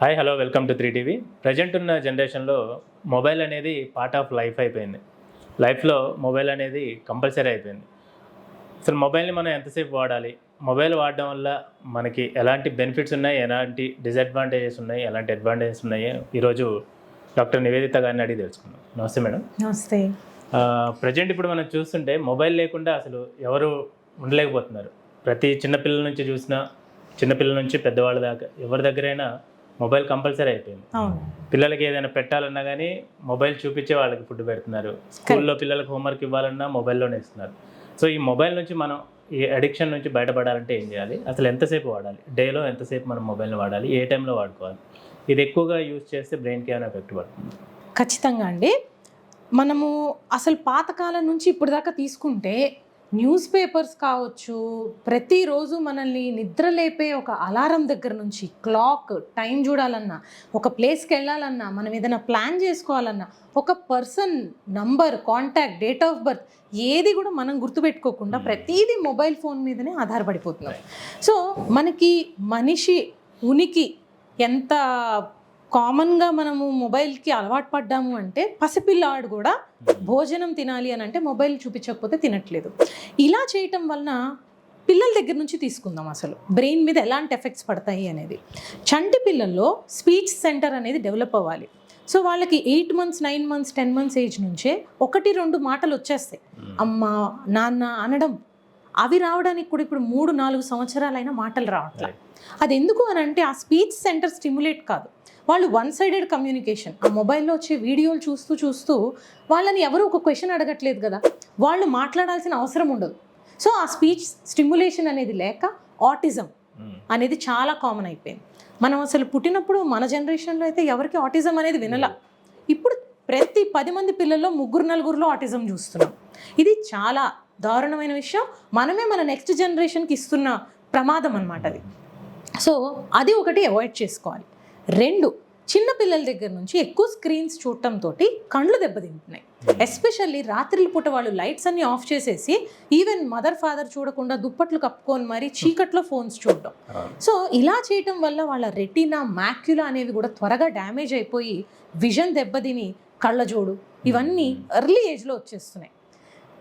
Hi hello welcome to three TV present ఉన్న జనరేషన్లో mobile అనేది పార్ట్ ఆఫ్ లైఫ్ అయిపోయింది. లైఫ్లో మొబైల్ అనేది కంపల్సరీ అయిపోయింది. అసలు మొబైల్ని మనం ఎంతసేపు వాడాలి? మొబైల్ వాడడం వల్ల మనకి ఎలాంటి బెనిఫిట్స్ ఉన్నాయి? ఎలాంటి డిసడ్వాంటేజెస్ ఉన్నాయి? ఎలాంటి అడ్వాంటేజెస్ ఉన్నాయి? ఈరోజు డాక్టర్ నివేదిత గారిని అడిగి తెలుసుకుందాం. నమస్తే మేడం. నమస్తే. ప్రజెంట్ ఇప్పుడు మనం చూస్తుంటే మొబైల్ లేకుండా అసలు ఎవరు ఉండలేకపోతున్నారు. ప్రతి చిన్నపిల్లల నుంచి చూసినా చిన్నపిల్లల నుంచి పెద్దవాళ్ళ దాకా ఎవరి దగ్గరైనా మొబైల్ కంపల్సరీ అయిపోయింది. పిల్లలకి ఏదైనా పెట్టాలన్నా కానీ మొబైల్ చూపించే వాళ్ళకి ఫుడ్ పెడుతున్నారు. స్కూల్లో పిల్లలకు హోంవర్క్ ఇవ్వాలన్నా మొబైల్లోనే ఇస్తున్నారు. సో ఈ మొబైల్ నుంచి మనం ఈ అడిక్షన్ నుంచి బయటపడాలంటే ఏం చేయాలి? అసలు ఎంతసేపు వాడాలి? డేలో ఎంతసేపు మనం మొబైల్ని వాడాలి? ఏ టైంలో వాడుకోవాలి? ఇది ఎక్కువగా యూజ్ చేస్తే బ్రెయిన్కి ఏమైనా ఎఫెక్ట్ పడుతుంది? ఖచ్చితంగా అండి. మనము అసలు పాతకాలం నుంచి ఇప్పుడు దాకా తీసుకుంటే న్యూస్ పేపర్స్ కావచ్చు ప్రతిరోజు మనల్ని నిద్ర లేపే ఒక అలారం దగ్గర నుంచి క్లాక్ టైం చూడాలన్నా ఒక ప్లేస్కి వెళ్ళాలన్నా మనం ఏదైనా ప్లాన్ చేసుకోవాలన్నా ఒక person number contact date of birth ఏది కూడా మనం గుర్తుపెట్టుకోకుండా ప్రతిదీ మొబైల్ ఫోన్ మీదనే ఆధారపడిపోతున్నాం. సో మనకి మనిషి ఉనికి ఎంత కామన్గా మనము మొబైల్కి అలవాటు పడ్డాము అంటే పసిపిల్లాడు కూడా భోజనం తినాలి అని అంటే మొబైల్ చూపించకపోతే తినట్లేదు. ఇలా చేయటం వలన పిల్లల దగ్గర నుంచి తీసుకుందాం అసలు. బ్రెయిన్ మీద ఎలాంటి ఎఫెక్ట్స్ పడతాయి అనేది. చంటి పిల్లల్లో స్పీచ్ సెంటర్ అనేది డెవలప్ అవ్వాలి. సో వాళ్ళకి eight months nine months ten months age నుంచే ఒకటి రెండు మాటలు వచ్చేస్తాయి. అమ్మ నాన్న అనడం. అవి రావడానికి కూడా ఇప్పుడు మూడు నాలుగు సంవత్సరాలైనా మాటలు రావట్లేదు అది ఎందుకు అని అంటే ఆ స్పీచ్ సెంటర్ స్టిమ్యులేట్ కాదు. వాళ్ళు వన్ సైడెడ్ కమ్యూనికేషన్ ఆ మొబైల్లో వచ్చే వీడియోలు చూస్తూ చూస్తూ వాళ్ళని ఎవరు ఒక క్వశ్చన్ అడగట్లేదు కదా. వాళ్ళు మాట్లాడాల్సిన అవసరం ఉండదు. సో ఆ స్పీచ్ స్టిమ్యులేషన్ అనేది లేక ఆటిజం అనేది చాలా కామన్ అయిపోయింది. మనం అసలు పుట్టినప్పుడు మన జనరేషన్లో అయితే ఎవరికి ఆటిజం అనేది వినలా. ఇప్పుడు ప్రతి పది మంది పిల్లల్లో ముగ్గురు నలుగురిలో ఆటిజం చూస్తున్నాం. ఇది చాలా దారుణమైన విషయం. మనమే మన నెక్స్ట్ జనరేషన్కి ఇస్తున్న ప్రమాదం అన్నమాట అది. సో అది ఒకటి అవాయిడ్ చేసుకోవాలి. రెండు చిన్న పిల్లల దగ్గర నుంచి ఎక్కువ స్క్రీన్స్ చూడటంతో కళ్ళు దెబ్బతింటున్నాయి. ఎస్పెషల్లీ రాత్రిల పూట వాళ్ళు లైట్స్ అన్ని ఆఫ్ చేసేసి ఈవెన్ మదర్ ఫాదర్ చూడకుండా దుప్పట్లు కప్పుకొని మరి చీకట్లో ఫోన్స్ చూడటం. సో ఇలా చేయటం వల్ల వాళ్ళ రెటీనా మ్యాక్యులా అనేవి కూడా త్వరగా డ్యామేజ్ అయిపోయి విజన్ దెబ్బతిని కళ్ళజోడు ఇవన్నీ ఎర్లీ ఏజ్లో వచ్చేస్తున్నాయి.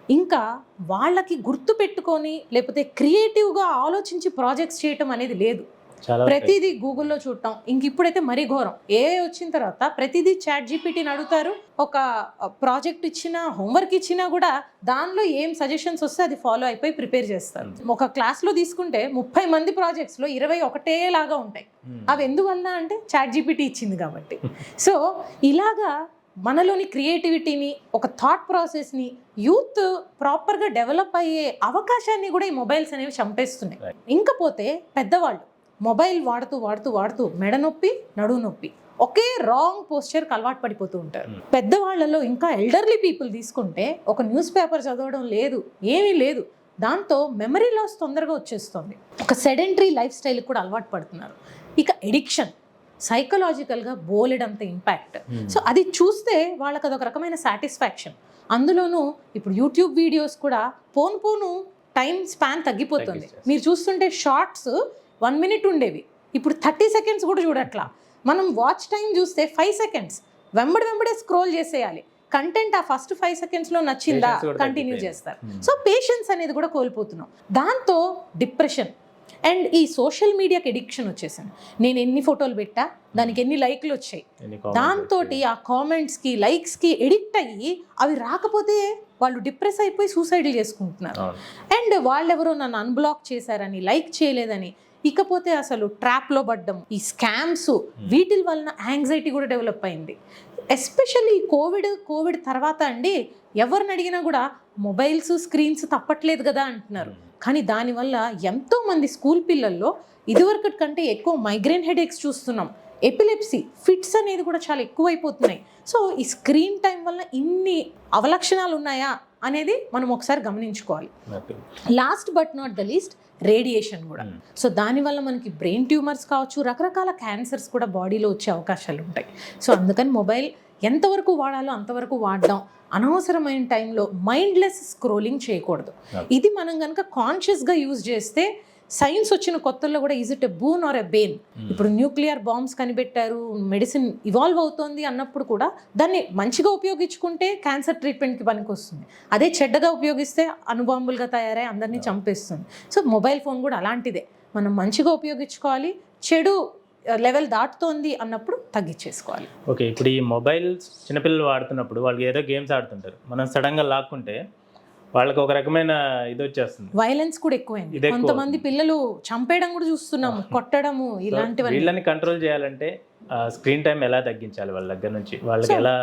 ఇంకా వాళ్ళకి గుర్తు పెట్టుకొని లేకపోతే క్రియేటివ్గా ఆలోచించి ప్రాజెక్ట్స్ చేయటం అనేది లేదు. ప్రతిదీ గూగుల్లో చూడటం. ఇంక ఇప్పుడైతే మరీ ఘోరం. ఏ వచ్చిన తర్వాత ప్రతిదీ చాట్ జీపీటీని అడుగుతారు. ఒక ప్రాజెక్ట్ ఇచ్చినా హోంవర్క్ ఇచ్చినా కూడా దానిలో ఏం సజెషన్స్ వస్తే అది ఫాలో అయిపోయి ప్రిపేర్ చేస్తారు. ఒక క్లాస్లో తీసుకుంటే ముప్పై మంది ప్రాజెక్ట్స్లో ఇరవై ఒకటేలాగా ఉంటాయి. అవి ఎందువల్ల అంటే చాట్ జీపీటీ ఇచ్చింది కాబట్టి. సో ఇలాగా మనలోని క్రియేటివిటీని ఒక థాట్ ప్రాసెస్ని యూత్ ప్రాపర్గా డెవలప్ అయ్యే అవకాశాన్ని కూడా ఈ మొబైల్స్ అనేవి చంపేస్తున్నాయి. ఇంకపోతే పెద్దవాళ్ళు మొబైల్ వాడుతూ వాడుతూ వాడుతూ మెడ నొప్పి నడువు నొప్పి ఒకే రాంగ్ పోస్చర్కి అలవాటు పడిపోతూ ఉంటారు. పెద్దవాళ్ళలో ఇంకా ఎల్డర్లీ పీపుల్ తీసుకుంటే ఒక న్యూస్ పేపర్ చదవడం లేదు ఏమీ లేదు. దాంతో మెమరీ లాస్ తొందరగా వచ్చేస్తుంది. ఒక సెడెంటరీ లైఫ్ స్టైల్ కూడా అలవాటు పడుతున్నారు. ఇక ఎడిక్షన్ సైకలాజికల్గా బోలెడంత ఇంపాక్ట్ సో అది చూస్తే వాళ్ళకి అదొక రకమైన సాటిస్ఫాక్షన్ అందులోనూ ఇప్పుడు యూట్యూబ్ వీడియోస్ కూడా పోను పోను టైం స్పాన్ తగ్గిపోతుంది. మీరు చూస్తుంటే షార్ట్స్ వన్ మినిట్ ఉండేవి. ఇప్పుడు థర్టీ సెకండ్స్ కూడా చూడట్లా. మనం వాచ్ టైం చూస్తే ఫైవ్ సెకండ్స్. వెంబడి వెంబడే స్క్రోల్ చేసేయాలి. కంటెంట్ ఆ ఫస్ట్ ఫైవ్ సెకండ్స్లో నచ్చిందా? కంటిన్యూ. చేస్తారు. Hmm. సో పేషెన్స్ అనేది కూడా కోల్పోతున్నాం. దాంతో డిప్రెషన్. అండ్ ఈ సోషల్ మీడియాకి ఎడిక్షన్ వచ్చేసింది. నేను ఎన్ని ఫోటోలు పెట్టా? దానికి ఎన్ని లైక్లు వచ్చాయి? దాంతో? ఆ కామెంట్స్కి లైక్స్కి ఎడిక్ట్ అయ్యి అవి రాకపోతే వాళ్ళు డిప్రెస్ అయిపోయి సూసైడ్లు చేసుకుంటున్నారు. అండ్ వాళ్ళెవరో నన్ను అన్బ్లాక్ చేశారని లైక్ చేయలేదని ఇకపోతే అసలు ట్రాప్లో పడ్డం ఈ స్కామ్స్ వీటి వలన యాంగ్జైటీ కూడా డెవలప్ అయింది. ఎస్పెషల్లీ కోవిడ్ కోవిడ్ తర్వాత అండి ఎవరిని అడిగినా కూడా మొబైల్స్ స్క్రీన్స్ తప్పట్లేదు కదా అంటున్నారు. కానీ దానివల్ల ఎంతో మంది స్కూల్ పిల్లల్లో ఇదివరకటి కంటే ఎక్కువ మైగ్రేన్ హెడేక్స్ చూస్తున్నాం. ఎపిలెప్సీ ఫిట్స్ అనేది కూడా చాలా ఎక్కువైపోతున్నాయి. సో ఈ స్క్రీన్ టైం వల్ల ఇన్ని అవలక్షణాలు ఉన్నాయా? అనేది మనం ఒకసారి గమనించుకోవాలి. Last but not the least radiation కూడా Hmm. సో దానివల్ల మనకి బ్రెయిన్ ట్యూమర్స్ కావచ్చు రకరకాల క్యాన్సర్స్ కూడా బాడీలో వచ్చే అవకాశాలు ఉంటాయి సో అందుకని మొబైల్ ఎంతవరకు వాడాలో అంతవరకు వాడడం అనవసరమైన టైంలో మైండ్లెస్ స్క్రోలింగ్ చేయకూడదు Okay. ఇది మనం కనుక కాన్షియస్గా యూజ్ చేస్తే సైన్స్ వచ్చిన కొత్తల్లో కూడా is it a boon or a bane ఇప్పుడు న్యూక్లియర్ బాంబ్స్ కనిపెట్టారు మెడిసిన్ ఇవాల్వ్ అవుతోంది అన్నప్పుడు కూడా దాన్ని మంచిగా ఉపయోగించుకుంటే క్యాన్సర్ ట్రీట్మెంట్కి పనికి వస్తుంది అదే చెడ్డగా ఉపయోగిస్తే అణుబాంబులుగా తయారై అందరినీ చంపేస్తుంది. సో మొబైల్ ఫోన్ కూడా అలాంటిదే. మనం మంచిగా ఉపయోగించుకోవాలి చెడు లెవెల్ దాటుతోంది అన్నప్పుడు తగ్గించేసుకోవాలి. ఓకే ఇప్పుడు ఈ మొబైల్స్ చిన్నపిల్లలు వాడుతున్నప్పుడు వాళ్ళకి ఏదో గేమ్స్ ఆడుతుంటారు. మనం సడన్గా లాక్కుంటే వాళ్ళకి ఒక రకమైన ఇది వచ్చేస్తుంది. వైలెన్స్ కూడా ఎక్కువైంది. కొంతమంది పిల్లలు చంపేయడం కూడా చూస్తున్నాము కొట్టడము ఇలాంటివన్నీ. వీళ్ళని కంట్రోల్ చేయాలంటే స్క్రీన్ టైం ఎలా తగ్గించాలి వాళ్ళ దగ్గర నుంచి? వాళ్ళకి ఎలా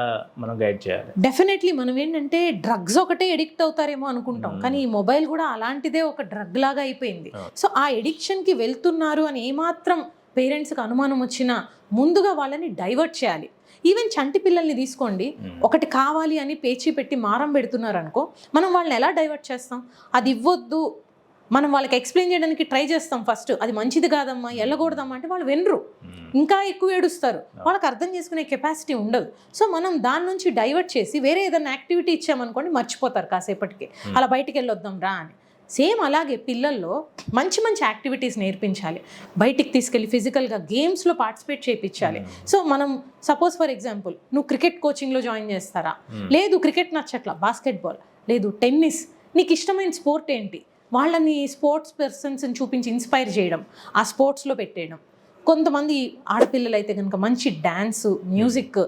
మనం గైడ్ చేయాలి? డెఫినెట్లీ మనం ఏంటంటే డ్రగ్స్ ఒకటే ఎడిక్ట్ అవుతారేమో అనుకుంటాం. కానీ ఈ మొబైల్ కూడా అలాంటిదే ఒక డ్రగ్ లాగా అయిపోయింది. సో ఆ ఎడిక్షన్కి వెళ్తున్నారు అని ఏమాత్రం పేరెంట్స్కి అనుమానం వచ్చినా ముందుగా వాళ్ళని డైవర్ట్ చేయాలి. ఈవెన్ చంటి పిల్లల్ని తీసుకోండి. Hmm. ఒకటి కావాలి అని పేచీ పెట్టి మారం పెడుతున్నారు అనుకో మనం వాళ్ళని ఎలా డైవర్ట్ చేస్తాం? అది ఇవ్వద్దు. మనం వాళ్ళకి ఎక్స్ప్లెయిన్ చేయడానికి ట్రై చేస్తాం ఫస్ట్ అది మంచిది కాదమ్మా వెళ్ళకూడదమ్మా అంటే వాళ్ళు వినరు. మ్మ్. ఇంకా ఎక్కువ ఏడుస్తారు. వాళ్ళకి అర్థం చేసుకునే కెపాసిటీ ఉండదు. సో మనం దాని నుంచి డైవర్ట్ చేసి వేరే ఏదైనా యాక్టివిటీ ఇచ్చామనుకోండి మర్చిపోతారు కాసేపటికి. అలా బయటికి వెళ్ళొద్దాం రా అని. సేమ్ అలాగే పిల్లల్లో మంచి మంచి యాక్టివిటీస్ నేర్పించాలి. బయటికి తీసుకెళ్ళి ఫిజికల్గా గేమ్స్లో పార్టిసిపేట్ చేయించాలి సో మనం సపోజ్ ఫర్ ఎగ్జాంపుల్ నువ్వు క్రికెట్ కోచింగ్లో జాయిన్ చేస్తారా. లేదు క్రికెట్ నచ్చట్లా బాస్కెట్బాల్. లేదు టెన్నిస్. నీకు ఇష్టమైన స్పోర్ట్ ఏంటి? వాళ్ళని స్పోర్ట్స్ పర్సన్స్ని చూపించి ఇన్స్పైర్ చేయడం ఆ స్పోర్ట్స్లో పెట్టేయడం. కొంతమంది ఆడపిల్లలు అయితే కనుక మంచి డ్యాన్స్ మ్యూజిక్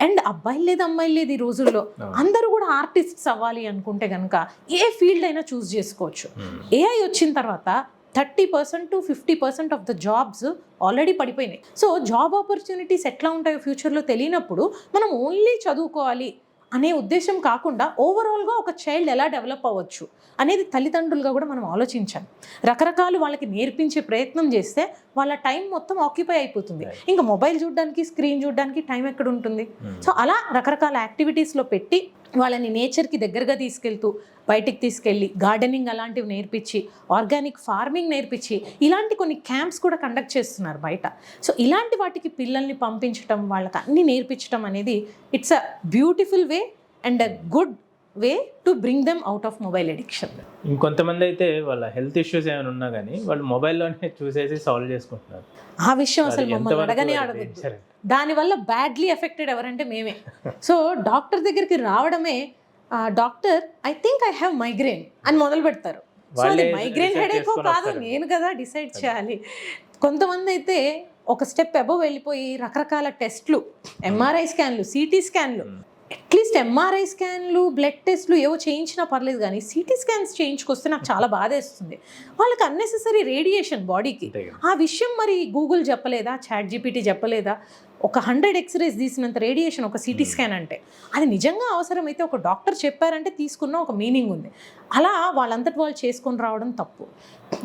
అండ్ అబ్బాయిలు లేదు అమ్మాయిలు లేదు ఈ రోజుల్లో. అందరూ కూడా ఆర్టిస్ట్స్ అవ్వాలి అనుకుంటే కనుక ఏ ఫీల్డ్ అయినా చూస్ చేసుకోవచ్చు. ఏఐ వచ్చిన తర్వాత thirty percent to fifty percent of the jobs already పడిపోయినాయి. సో జాబ్ ఆపర్చునిటీస్ ఎట్లా ఉంటాయో ఫ్యూచర్లో తెలియనప్పుడు మనం ఓన్లీ చదువుకోవాలి. అనే ఉద్దేశం కాకుండా ఓవరాల్గా ఒక చైల్డ్ ఎలా డెవలప్ అవ్వచ్చు అనేది తల్లిదండ్రులుగా కూడా మనం ఆలోచించాలి. రకరకాలు వాళ్ళకి నేర్పించే ప్రయత్నం చేస్తే వాళ్ళ టైం మొత్తం ఆక్యుపై అయిపోతుంది. ఇంకా మొబైల్ చూడడానికి స్క్రీన్ చూడడానికి టైం ఎక్కడ ఉంటుంది? Hmm. సో అలా రకరకాల యాక్టివిటీస్లో పెట్టి వాళ్ళని నేచర్కి దగ్గరగా తీసుకెళ్తూ బయటికి తీసుకెళ్ళి గార్డెనింగ్ అలాంటివి నేర్పించి ఆర్గానిక్ ఫార్మింగ్ నేర్పించి ఇలాంటి కొన్ని క్యాంప్స్ కూడా కండక్ట్ చేస్తున్నారు బయట. సో ఇలాంటి వాటికి పిల్లల్ని పంపించడం వాళ్ళకి అన్ని నేర్పించడం అనేది it's a beautiful way and a good way to bring them out of mobile addiction ఇంకొంతమంది అయితే వాళ్ళ హెల్త్ ఇష్యూస్ ఏమైనా ఉన్నా కానీ వాళ్ళు మొబైల్లోనే చూసేసి సాల్వ్ చేసుకుంటున్నారు. ఆ విషయం అసలు మమ్మల్ని అడగనే సరే. దానివల్ల బ్యాడ్లీ ఎఫెక్టెడ్ ఎవరంటే మేమే. సో డాక్టర్ దగ్గరికి రావడమే doctor I think I have migraine అని మొదలు పెడతారు సో అది మైగ్రేన్ హెడేకో కాదు. నేను కదా డిసైడ్ చేయాలి కొంతమంది అయితే ఒక స్టెప్ అబవ్ వెళ్ళిపోయి రకరకాల టెస్ట్లు ఎంఆర్ఐ స్కాన్లు city స్కాన్లు. At least M R I స్కాన్లు blood టెస్ట్లు ఏవో చేయించినా పర్లేదు కానీ సిటీ స్కాన్స్ చేయించుకొస్తే నాకు చాలా బాధేస్తుంది. వాళ్ళకి అన్నెసెసరీ రేడియేషన్ బాడీకి. ఆ విషయం మరి గూగుల్ చెప్పలేదా? చాట్ జీపీటీ చెప్పలేదా? ఒక హండ్రెడ్ ఎక్స్రేస్ తీసినంత రేడియేషన్ ఒక సిటీ స్కాన్ అంటే. అది నిజంగా అవసరమైతే ఒక డాక్టర్ చెప్పారంటే తీసుకున్న ఒక మీనింగ్ ఉంది. అలా వాళ్ళంతటి వాళ్ళు చేసుకొని రావడం తప్పు.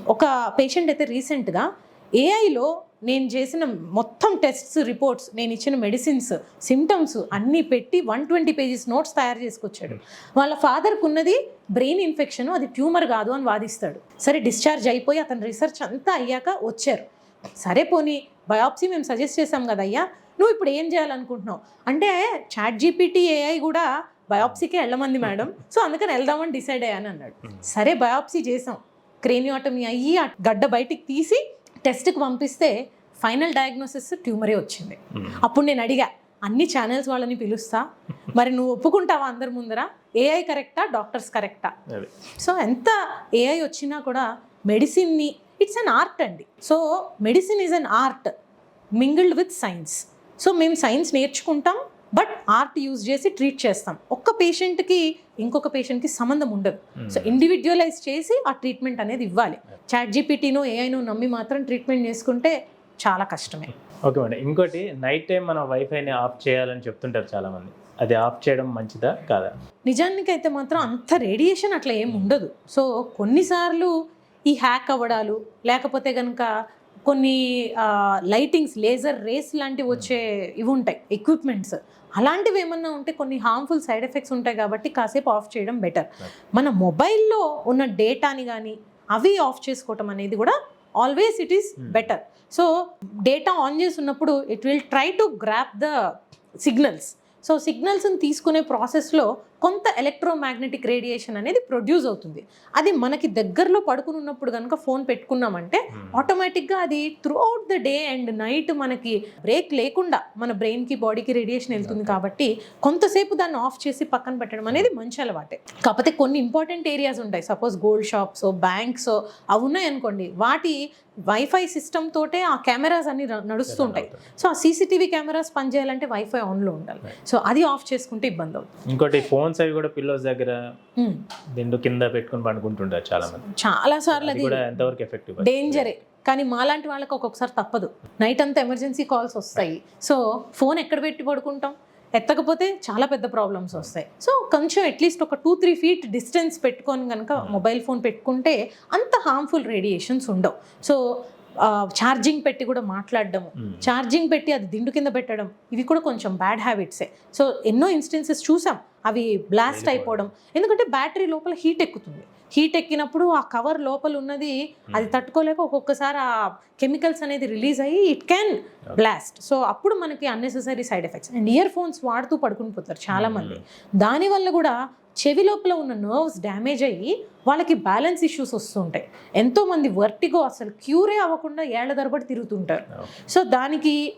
ఒక పేషెంట్ అయితే రీసెంట్గా ఏఐలో నేను చేసిన మొత్తం టెస్ట్స్ రిపోర్ట్స్ నేను ఇచ్చిన మెడిసిన్స్ సిమ్టమ్స్ అన్నీ పెట్టి వన్ ట్వంటీ పేజెస్ నోట్స్ తయారు చేసుకొచ్చాడు. వాళ్ళ ఫాదర్కి ఉన్నది బ్రెయిన్ ఇన్ఫెక్షన్ అది ట్యూమర్ కాదు అని వాదిస్తాడు. సరే డిశ్చార్జ్ అయిపోయి అతని రీసెర్చ్ అంతా అయ్యాక వచ్చారు. సరే పోనీ బయాప్సీ మేము సజెస్ట్ చేసాం కదయ్యా నువ్వు ఇప్పుడు ఏం చేయాలనుకుంటున్నావు? అంటే చాట్ జీపీటీ ఏఐ కూడా బయాప్సీకి వెళ్ళమంది మేడం సో అందుకని వెళ్దామని డిసైడ్ అయ్యాను అన్నాడు. సరే బయాప్సీ చేసాం క్రేనియోటమీ అయ్యి గడ్డ బయటికి తీసి టెస్ట్కి పంపిస్తే ఫైనల్ డయాగ్నోసిస్ ట్యూమరే వచ్చింది. అప్పుడు నేను అడిగా అన్ని ఛానల్స్ వాళ్ళని పిలుస్తా? మరి నువ్వు ఒప్పుకుంటావా అందరి ముందర? ఏఐ కరెక్టా డాక్టర్స్ కరెక్టా. సో ఎంత ఏఐ వచ్చినా కూడా మెడిసిన్ని ఇట్స్ అన్ ఆర్ట్ అండి. So medicine is an art mingled with science. So మేము సైన్స్ నేర్చుకుంటాం బట్ ఆర్ట్ యూజ్ చేసి ట్రీట్ చేస్తాం. ఒక్క పేషెంట్కి ఇంకొక పేషెంట్కి సంబంధం ఉండదు. సో ఇండివిజువలైజ్ చేసి ఆ ట్రీట్మెంట్ అనేది ఇవ్వాలి. చాట్ జీపీటీనో ఏఐనో నమ్మి మాత్రం ట్రీట్మెంట్ చేసుకుంటే చాలా కష్టమే. Okay madam. ఇంకోటి నైట్ టైం మనం వైఫైని ఆఫ్ చేయాలని చెప్తుంటారు చాలా మంది అది ఆఫ్ చేయడం మంచిదా కాదా? నిజానికి అయితే మాత్రం అంత రేడియేషన్ అట్లా ఏం ఉండదు. సో కొన్నిసార్లు ఈ హ్యాక్ అవ్వడాలు లేకపోతే కనుక కొన్ని లైటింగ్స్ లేజర్ రేస్ లాంటివి వచ్చే ఇవి ఉంటాయి ఎక్విప్మెంట్స్ అలాంటివి ఏమన్నా ఉంటే కొన్ని హార్మ్ఫుల్ సైడ్ ఎఫెక్ట్స్ ఉంటాయి కాబట్టి కాసేపు ఆఫ్ చేయడం బెటర్ మన మొబైల్లో ఉన్న డేటాని కానీ అవి ఆఫ్ చేసుకోవటం అనేది కూడా always it is better so data on చేసి ఉన్నప్పుడు it will try to grab the signals so సిగ్నల్స్ని తీసుకునే ప్రాసెస్లో కొంత ఎలక్ట్రోమాగ్నెటిక్ రేడియేషన్ అనేది ప్రొడ్యూస్ అవుతుంది. అది మనకి దగ్గరలో పడుకుని ఉన్నప్పుడు కనుక ఫోన్ పెట్టుకున్నామంటే ఆటోమేటిక్గా అది throughout the day and night మనకి బ్రేక్ లేకుండా మన బ్రెయిన్కి బాడీకి రేడియేషన్ వెళ్తుంది కాబట్టి కొంతసేపు దాన్ని ఆఫ్ చేసి పక్కన పెట్టడం అనేది మంచి అలవాటే. కాకపోతే కొన్ని ఇంపార్టెంట్ ఏరియాస్ ఉంటాయి. సపోజ్ గోల్డ్ షాప్స్ బ్యాంక్స్ అవి ఉన్నాయి అనుకోండి వాటి వైఫై సిస్టమ్ తోటే ఆ కెమెరాస్ అన్ని నడుస్తుంటాయి సో ఆ C C T V cameras పనిచేయాలంటే వైఫై ఆన్లో ఉండాలి. సో అది ఆఫ్ చేసుకుంటే ఇబ్బంది అవుతుంది. ఇంకోటి ఫోన్స్ అవి కూడా పిల్లోస్ దగ్గర Hmm. దిండు కింద పెట్టుకుని పండుకుంటుంటారు చాలా మంది చాలా సార్లు అది కూడా ఎంతవరకు ఎఫెక్టివ్ డేంజరే. కానీ మాలాంటి వాళ్ళకి ఒక్కొక్కసారి తప్పదు. నైట్ అంతా ఎమర్జెన్సీ కాల్స్ వస్తాయి. సో ఫోన్ ఎక్కడ పెట్టి పడుకుంటాం? ఎత్తకపోతే చాలా పెద్ద ప్రాబ్లమ్స్ వస్తాయి. సో కొంచెం అట్లీస్ట్ ఒక టూ త్రీ ఫీట్ డిస్టెన్స్ పెట్టుకొని కనుక మొబైల్ ఫోన్ పెట్టుకుంటే అంత హార్మ్ఫుల్ రేడియేషన్స్ ఉండవు. సో ఛార్జింగ్ పెట్టి కూడా మాట్లాడడము ఛార్జింగ్ పెట్టి అది దిండు కింద పెట్టడం ఇవి కూడా కొంచెం బ్యాడ్ హ్యాబిట్సే సో ఎన్నో ఇన్స్టెన్సెస్ చూసాం. అవి బ్లాస్ట్ అయిపోవడం. ఎందుకంటే బ్యాటరీ లోపల హీట్ ఎక్కుతుంది. హీట్ ఎక్కినప్పుడు ఆ కవర్ లోపల ఉన్నది అది తట్టుకోలేక ఒక్కొక్కసారి ఆ కెమికల్స్ అనేది రిలీజ్ అయ్యి ఇట్ క్యాన్ బ్లాస్ట్ సో అప్పుడు మనకి unnecessary side effects and earphones వాడుతూ పడుకుని పోతారు చాలా మంది దానివల్ల కూడా చెవి లోపల ఉన్న నర్వ్స్ డ్యామేజ్ అయ్యి వాళ్ళకి బ్యాలెన్స్ ఇష్యూస్ వస్తుంటాయి. ఎంతో మంది వర్టిగో అసలు క్యూరే అవ్వకుండా ఏళ్ళ తరబడి తిరుగుతుంటారు. సో దానికి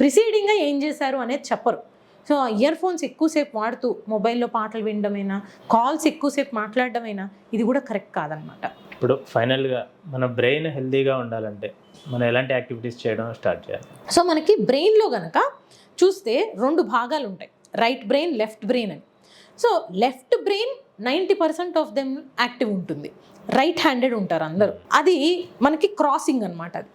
ప్రిసీడింగ్గా ఏం చేశారు అనేది చెప్పరు. సో ఇయర్ ఫోన్స్ ఎక్కువసేపు వాడుతూ మొబైల్లో పాటలు వినడమైనా కాల్స్ ఎక్కువసేపు మాట్లాడడమైనా ఇది కూడా కరెక్ట్ కాదనమాట. ఇప్పుడు ఫైనల్గా మన బ్రెయిన్ హెల్తీగా ఉండాలంటే మనం ఎలాంటి యాక్టివిటీస్ చేయడం స్టార్ట్ చేయాలి? సో మనకి బ్రెయిన్లో గనక చూస్తే రెండు భాగాలు ఉంటాయి. రైట్ బ్రెయిన్ లెఫ్ట్ బ్రెయిన్ అని. So left brain ninety percent of them active ఉంటుంది. రైట్ హ్యాండెడ్ ఉంటారు అందరూ. అది మనకి క్రాసింగ్ అనమాట అది.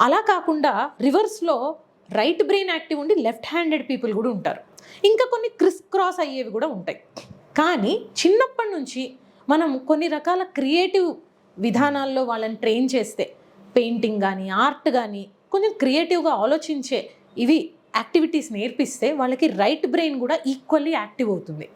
అలా కాకుండా రివర్స్లో రైట్ బ్రెయిన్ యాక్టివ్ ఉండి లెఫ్ట్ హ్యాండెడ్ పీపుల్ కూడా ఉంటారు. ఇంకా కొన్ని క్రిస్ క్రాస్ అయ్యేవి కూడా ఉంటాయి కానీ చిన్నప్పటి నుంచి మనం కొన్ని రకాల క్రియేటివ్ విధానాల్లో వాళ్ళని ట్రైన్ చేస్తే పెయింటింగ్ కానీ ఆర్ట్ కానీ కొంచెం క్రియేటివ్గా ఆలోచించే ఇవి యాక్టివిటీస్ నేర్పిస్తే వాళ్ళకి రైట్ బ్రెయిన్ కూడా ఈక్వల్లీ యాక్టివ్ అవుతుంది.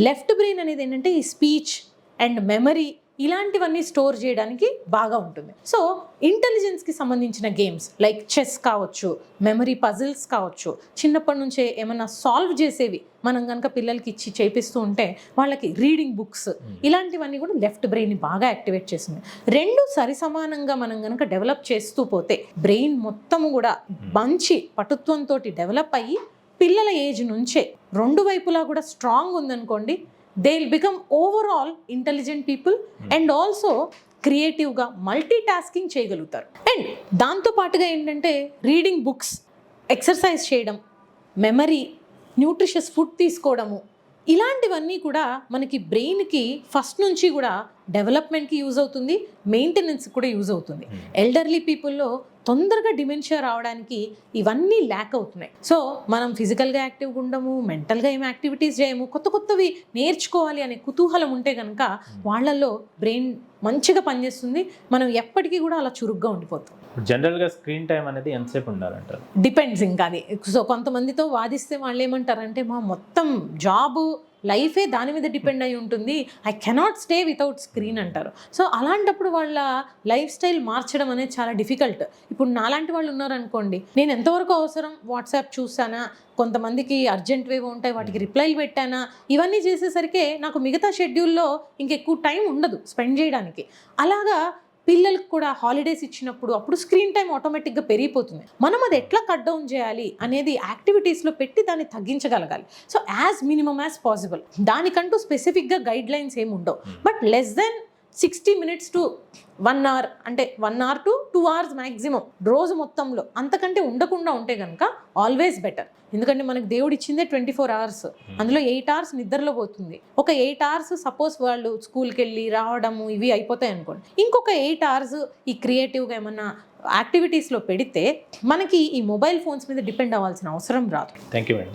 లెఫ్ట్ బ్రెయిన్ అనేది ఏంటంటే ఈ స్పీచ్ అండ్ మెమరీ ఇలాంటివన్నీ స్టోర్ చేయడానికి బాగా ఉంటుంది. సో ఇంటెలిజెన్స్కి సంబంధించిన గేమ్స్ లైక్ చెస్ కావచ్చు మెమరీ పజిల్స్ కావచ్చు చిన్నప్పటి నుంచే ఏమైనా సాల్వ్ చేసేవి మనం కనుక పిల్లలకి ఇచ్చి చేపిస్తూ ఉంటే వాళ్ళకి రీడింగ్ బుక్స్ ఇలాంటివన్నీ కూడా లెఫ్ట్ బ్రెయిన్ని బాగా యాక్టివేట్ చేస్తుంది రెండు సరి సమానంగా మనం కనుక డెవలప్ చేస్తూ పోతే బ్రెయిన్ మొత్తము కూడా మంచి పటుత్వంతో డెవలప్ అయ్యి పిల్లల ఏజ్ నుంచే రెండు వైపులా కూడా స్ట్రాంగ్ ఉందనుకోండి they will become overall intelligent people and also క్రియేటివ్గా మల్టీ టాస్కింగ్ చేయగలుగుతారు. అండ్ దాంతో పాటుగా ఏంటంటే రీడింగ్ బుక్స్ ఎక్సర్సైజ్ చేయడం మెమరీ న్యూట్రిషియస్ ఫుడ్ తీసుకోవడము ఇలాంటివన్నీ కూడా మనకి బ్రెయిన్కి ఫస్ట్ నుంచి కూడా డెవలప్మెంట్కి యూజ్ అవుతుంది మెయింటెనెన్స్ కూడా యూజ్ అవుతుంది. ఎల్డర్లీ పీపుల్లో తొందరగా డిమెన్షియా రావడానికి ఇవన్నీ ల్యాక్ అవుతున్నాయి. సో మనం ఫిజికల్గా యాక్టివ్గా ఉండము మెంటల్గా ఏం యాక్టివిటీస్ చేయము కొత్త కొత్తవి నేర్చుకోవాలి అనే కుతూహలం ఉంటే కనుక వాళ్ళల్లో బ్రెయిన్ మంచిగా పనిచేస్తుంది మనం ఎప్పటికీ కూడా అలా చురుగ్గా ఉండిపోతాం. జనరల్గా స్క్రీన్ టైం అనేది ఎంతసేపు ఉండాలంటారు? డిపెండ్స్ ఇంకా అది. సో కొంతమందితో వాదిస్తే వాళ్ళు ఏమంటారంటే మా మొత్తం జాబు లైఫే దాని మీద డిపెండ్ అయి ఉంటుంది. I cannot stay without screen అంటారు. సో అలాంటప్పుడు వాళ్ళ లైఫ్ స్టైల్ మార్చడం అనేది చాలా డిఫికల్ట్ ఇప్పుడు నాలాంటి వాళ్ళు ఉన్నారనుకోండి నేను ఎంతవరకు అవసరం? వాట్సాప్ చూసానా కొంతమందికి అర్జెంట్ వేవ్ ఉంటాయి వాటికి రిప్లైలు పెట్టానా? ఇవన్నీ చేసేసరికి నాకు మిగతా షెడ్యూల్లో ఇంకెక్కువ టైం ఉండదు స్పెండ్ చేయడానికి. అలాగా పిల్లలకు కూడా హాలిడేస్ ఇచ్చినప్పుడు అప్పుడు స్క్రీన్ టైం ఆటోమేటిక్గా పెరిగిపోతుంది. మనం అది ఎట్లా కట్ డౌన్ చేయాలి అనేది యాక్టివిటీస్లో పెట్టి దాన్ని తగ్గించగలగాలి. So as minimum as possible దానికంటూ స్పెసిఫిక్గా గైడ్ లైన్స్ ఏమి ఉండవు but less than sixty minutes to one hour అంటే one hour to two hours maximum రోజు మొత్తంలో. అంతకంటే ఉండకుండా ఉంటే కనుక ఆల్వేస్ బెటర్. ఎందుకంటే మనకు దేవుడు ఇచ్చిందే ట్వంటీ ఫోర్ అవర్స్. అందులో ఎయిట్ అవర్స్ నిద్రలో పోతుంది. ఒక ఎయిట్ అవర్స్ సపోజ్ వాళ్ళు స్కూల్కి వెళ్ళి రావడము ఇవి అయిపోతాయి అనుకోండి. ఇంకొక ఎయిట్ అవర్స్ ఈ క్రియేటివ్గా ఏమన్నా యాక్టివిటీస్లో పెడితే మనకి ఈ మొబైల్ ఫోన్స్ మీద డిపెండ్ అవ్వాల్సిన అవసరం రాదు. Thank you madam